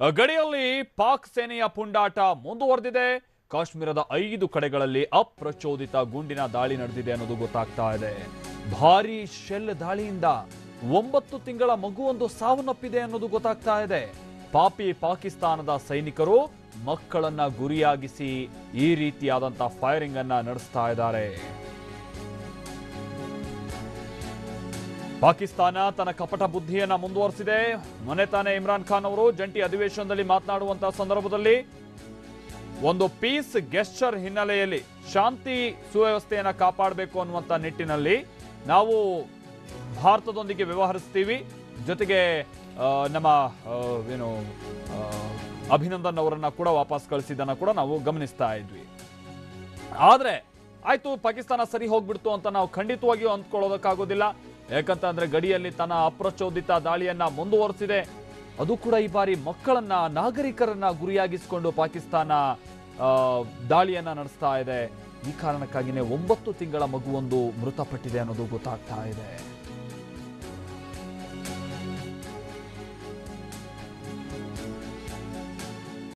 ಗಡಿಯಲ್ಲಿ ಪಾಕ್ ಸೇನೆಯ ಪುಂಡಾಟ ಮುಂದುವರೆದಿದೆ. ಕಾಶ್ಮೀರದ ಐದು ಕಡೆಗಳಲ್ಲಿ ಅಪ್ರಚೋದಿತ ಗುಂಡಿನ ದಾಳಿ ನಡೆದಿದೆ ಅನ್ನೋದು ಗೊತ್ತಾಗ್ತಾ ಇದೆ. ಭಾರೀ ಶೆಲ್ ದಾಳಿಯಿಂದ ಒಂಬತ್ತು ತಿಂಗಳ ಮಗುವೊಂದು ಸಾವನ್ನಪ್ಪಿದೆ ಅನ್ನೋದು ಗೊತ್ತಾಗ್ತಾ ಇದೆ. ಪಾಪಿ ಪಾಕಿಸ್ತಾನದ ಸೈನಿಕರು ಮಕ್ಕಳನ್ನ ಗುರಿಯಾಗಿಸಿ ಈ ರೀತಿಯಾದಂತಹ ಫೈರಿಂಗ್ ಅನ್ನ ನಡೆಸ್ತಾ ಇದ್ದಾರೆ. ಪಾಕಿಸ್ತಾನ ತನ್ನ ಕಪಟ ಬುದ್ಧಿಯನ್ನು ಮುಂದುವರಿಸಿದೆ. ಮೊನ್ನೆ ತಾನೇ ಇಮ್ರಾನ್ ಖಾನ್ ಅವರು ಜಂಟಿ ಅಧಿವೇಶನದಲ್ಲಿ ಮಾತನಾಡುವಂತಹ ಸಂದರ್ಭದಲ್ಲಿ ಒಂದು ಪೀಸ್ ಗೆಸ್ಚರ್ ಹಿನ್ನೆಲೆಯಲ್ಲಿ ಶಾಂತಿ ಸುವ್ಯವಸ್ಥೆಯನ್ನು ಕಾಪಾಡಬೇಕು ಅನ್ನುವಂತ ನಿಟ್ಟಿನಲ್ಲಿ ನಾವು ಭಾರತದೊಂದಿಗೆ ವ್ಯವಹರಿಸ್ತೀವಿ. ಜೊತೆಗೆ ನಮ್ಮ ಏನು ಅಭಿನಂದನ್ ಅವರನ್ನ ಕೂಡ ವಾಪಸ್ ಕಳಿಸಿದ್ದನ್ನ ಕೂಡ ನಾವು ಗಮನಿಸ್ತಾ ಇದ್ವಿ. ಆದರೆ, ಆಯಿತು ಪಾಕಿಸ್ತಾನ ಸರಿ ಹೋಗ್ಬಿಡ್ತು ಅಂತ ನಾವು ಖಂಡಿತವಾಗಿಯೂ ಅಂದ್ಕೊಳ್ಳೋದಕ್ಕಾಗೋದಿಲ್ಲ. ಯಾಕಂತಂದ್ರೆ ಗಡಿಯಲ್ಲಿ ತನ್ನ ಅಪ್ರಚೋದಿತ ದಾಳಿಯನ್ನ ಮುಂದುವರೆಸಿದೆ. ಅದು ಕೂಡ ಈ ಬಾರಿ ಮಕ್ಕಳನ್ನ, ನಾಗರಿಕರನ್ನ ಗುರಿಯಾಗಿಸಿಕೊಂಡು ಪಾಕಿಸ್ತಾನ ದಾಳಿಯನ್ನ ನಡೆಸ್ತಾ ಇದೆ. ಈ ಕಾರಣಕ್ಕಾಗಿನೇ ಒಂಬತ್ತು ತಿಂಗಳ ಮಗುವೊಂದು ಮೃತಪಟ್ಟಿದೆ ಅನ್ನೋದು ಗೊತ್ತಾಗ್ತಾ ಇದೆ.